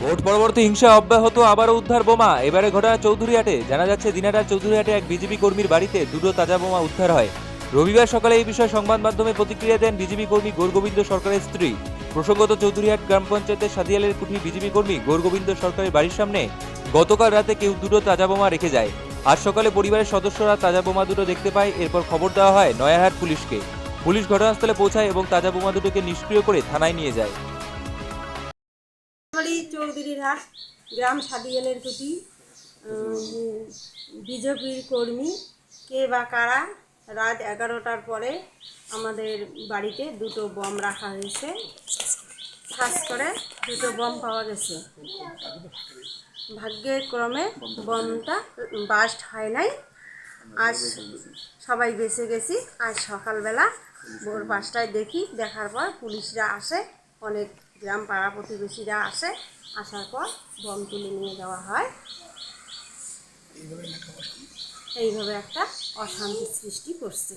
Vote পরবর্তী হিংসা অব্যাহত, আবারও উদ্ধার বোমা। এবারে ঘটনা চৌধুরীহাটে। জানা যাচ্ছে দিনাটার চৌধুরীহাটে এক বিজেপি কর্মীর বাড়িতে দুটো তাজা বোমা উদ্ধার হয়। রবিবার সকালে এই বিষয়ে সংবাদ মাধ্যমে প্রতিক্রিয়া দেন বিজেপি কর্মী গৌরগোবিন্দ সরকারের স্ত্রী। প্রসঙ্গত, চৌধুরীহাট গ্রাম পঞ্চায়েতের সাদিয়ালের কুঠি বিজেপি কর্মী গৌরগোবিন্দ সরকারের বাড়ির সামনে গতকাল রাতে কেউ দুটো তাজা বোমা রেখে যায়। আজ সকালে পরিবারের সদস্যরা তাজা বোমা দুটো দেখতে পায়। এরপর খবর দেওয়া হয়, নয়াহাট পুলিশকে। পুলিশ ঘটনাস্থলে পৌঁছায় এবং তাজা বোমা দুটোকে নিষ্ক্রিয় করে থানায় নিয়ে যায়। চৌধুরীর হাট গ্রাম সাদিয়ালের কুটি বিজেপির কর্মী, কে বা কারা, রাত এগারোটার পরে আমাদের বাড়িতে দুটো বম রাখা হয়েছে। খাস করে দুটো বম পাওয়া গেছে। ভাগ্যের ক্রমে বমটা বাস্ট হয় নাই। আজ সবাই বেঁচে গেছি। আজ সকালবেলা ভোর পাঁচটায় দেখি। দেখার পর পুলিশরা আসে। অনেক গ্রাম পাড়া প্রতিবেশীরা আসে, আসার পর বম তুলে নিয়ে যাওয়া হয়। এইভাবে একটা অশান্তি সৃষ্টি করছে।